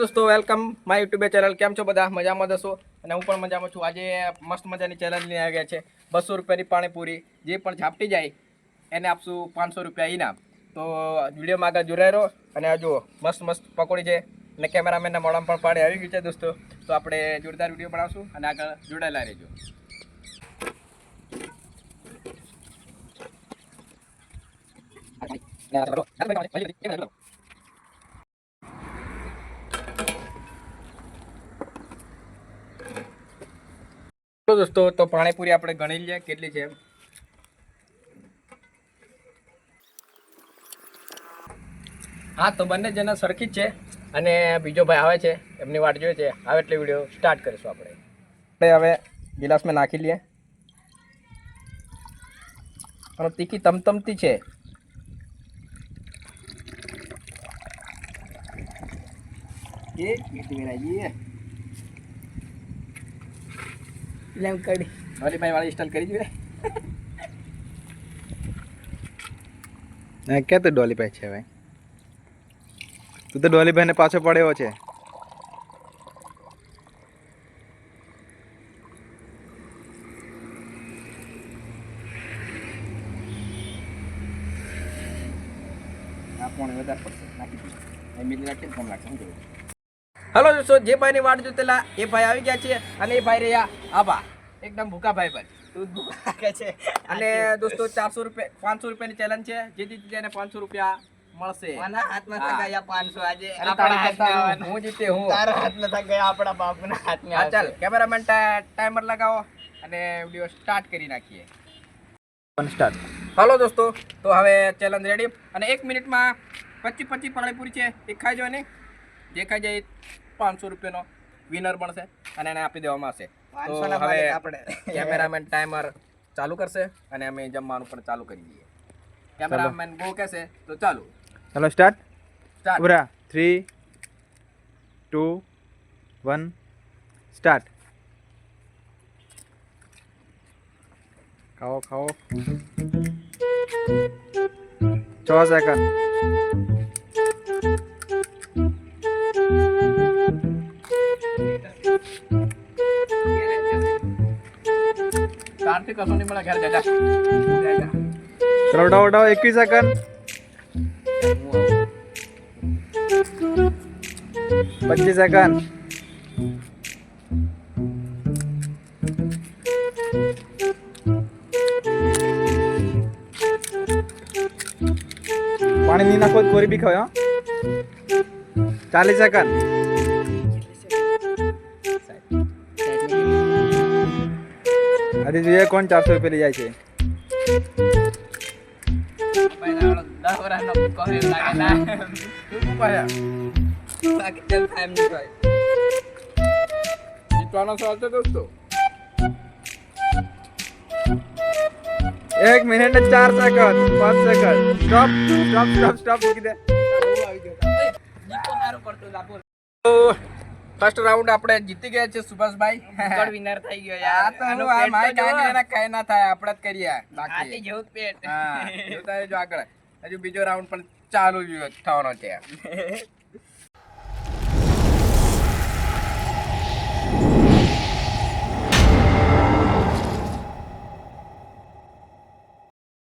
દોસ્તો welcome my YouTube channel કેમ છો બધા? મજામાં દસો? અને હું પણ મજામાં છું. આજે મસ્ત મજાની ચેનલ લઈને આવ્યા છે. બસો રૂપિયાની પાણીપુરી. જે પણ ઝાપટી જાય, એને આપશું પાંચસો રૂપિયા ઇનામ. તો વિડીયોમાં આગળ જોડાઈ રહો. અને આ જુઓ, મસ્ત મસ્ત પકોડી છે. અને કેમેરામેનના મોડામાં પણ પાણી આવી ગયું છે દોસ્તો. તો આપણે જોરદાર વીડિયો બનાવશું અને આગળ જોડાયેલા રહેજો. તો દોસ્તો, તો પાણીપુરી આપણે ગણી લઈએ. કેટલી છે હા, તો બંને જણા સરખી જ છે. અને બીજો ભાઈ આવે છે, એમની વાટ જોઈએ છે. આવે એટલે વીડિયો સ્ટાર્ટ કરીશું આપણે. આપણે હવે ગિલાસમાં નાખી લઈએ. અને તીખી તમતમતી છે. એ મીઠી મેરાજી લેમ કડી હરીભાઈ વાળી ઇન્સ્ટોલ કરી જોઈએ હા, ક્યાં તો ડોલીભાઈ છે ભાઈ? તું તો ડોલીભાઈને પાછો પડ્યો છે. હલો દોસ્તો જે ભાઈની વાટ જોતેલા એ ભાઈ આવી ગયા છે અને એ ભાઈ રહ્યા આભા. એકદમ ભૂકા ભાઈ ભાઈ છે. અને દોસ્તો ચારસો રૂપિયા પાંચસો રૂપિયાની ચેલેન્જ છે. જે જીતી જાય પાંચસો રૂપિયા મળશે. મારા હાથમાં હા. પાંચસો આજે અને આપણા તારા હાથમાં હાથમાં આવવાના. હું જીતે હું. તારા હાથમાં સગાયા આપણા બાપના હાથમાં ચાલ કેમેરામેન ટાઈમર લગાવો અને વીડિયો સ્ટાર્ટ કરી નાખીએ. સ્ટાર્ટ હાલો દોસ્તો તો હવે ચેલેન્જ રેડી અને એક મિનિટમાં પચીસ પચીસ પાણીપુરી છે. એ ખાઈ જો ને જે ખાઈ જાય પાંચસો રૂપિયાનો વિનર બનશે અને એને આપી દેવામાં આવશે. તો હવે આપણે. કેમેરામેન ટાઈમર ચાલુ કરશે અને અમે જમવાનું પણ ચાલુ કરી દઈએ. કેમેરામેન ગો કહેશે તો ચાલુ. ચાલો start start three two one start ખાઓ ખાઓ. છ સેકન્ડ ચારથી કશું નહીં મળે ઘેર જજા ચલો ઉડાવો ઉડાવો એકવીસ સેકન્ડ પચીસ સેકન્ડ પાણી નહીં નાખો તો કોરી બી ખાવ હજી જોઈએ કોણ ચારસો રૂપિયા લઈ જાય છે. એક મિનિટ ને ચાર સેકન્ડ પાંચ second stop stop stop stop મૂકી દે. ફર્સ્ટ રાઉન્ડ આપણે જીતી ગયા છે સુભાષભાઈ. ભૂકડ વિનર થઈ ગયો આ તો હું આ માય જુઓ. કાંઈ ના થાય આપણે જ કરીએ બાકી. જેવું પેટ. હા જોતા જો આગળ. હજુ બીજો રાઉન્ડ પણ ચાલુ જ થવાનો છે.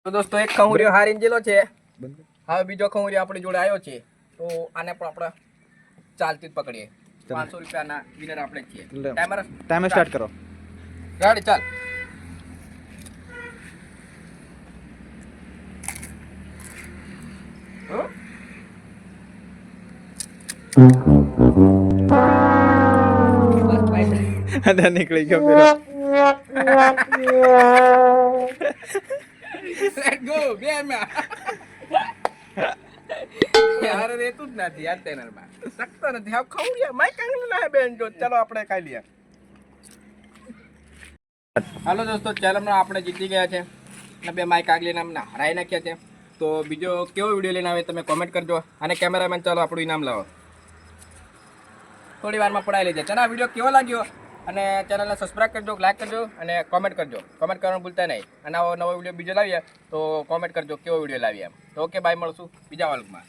તો દોસ્તો એક ખમુરિયો હારીને જેલો છે. હવે બીજો ખમુરિયો આપણી જોડે આવ્યો છે. તો આને પણ આપણે ચાલતી જ પકડીએ. પાંચસો રૂપિયાના વિનર આપણે છીએ. ટાઈમર ટાઈમર સ્ટાર્ટ કરો. ગાડી ચાલ. Let's go, બે રેતું જ નથી યાર. ચેનલમાં શકતો નથી ચલો આપણે ખાઈ લઈએ. હાલો દોસ્તો ચેનલમાં આપણે જીતી ગયા છે. અને બે માય આગલી નામના હરાઈ નાખ્યા છે. તો બીજો કેવો વીડિયો લઈને આવે તમે કોમેન્ટ કરજો. અને કેમેરામેન, ચાલો આપણું ઇનામ લાવો. થોડી વારમાં પડાવી લેજે. ચાલો, આ વીડિયો કેવો લાગ્યો? અને ચેનલને સબસ્ક્રાઈબ કરજો લાઈક કરજો, અને કોમેન્ટ કરજો. કોમેન્ટ કરવાનું ભૂલતા નહીં. અને આવો નવો વીડિયો બીજો લાવીએ, તો કોમેન્ટ કરજો કેવો વીડિયો લાવીએ તો ઓકે બાય મળશું બીજા વર્ગમાં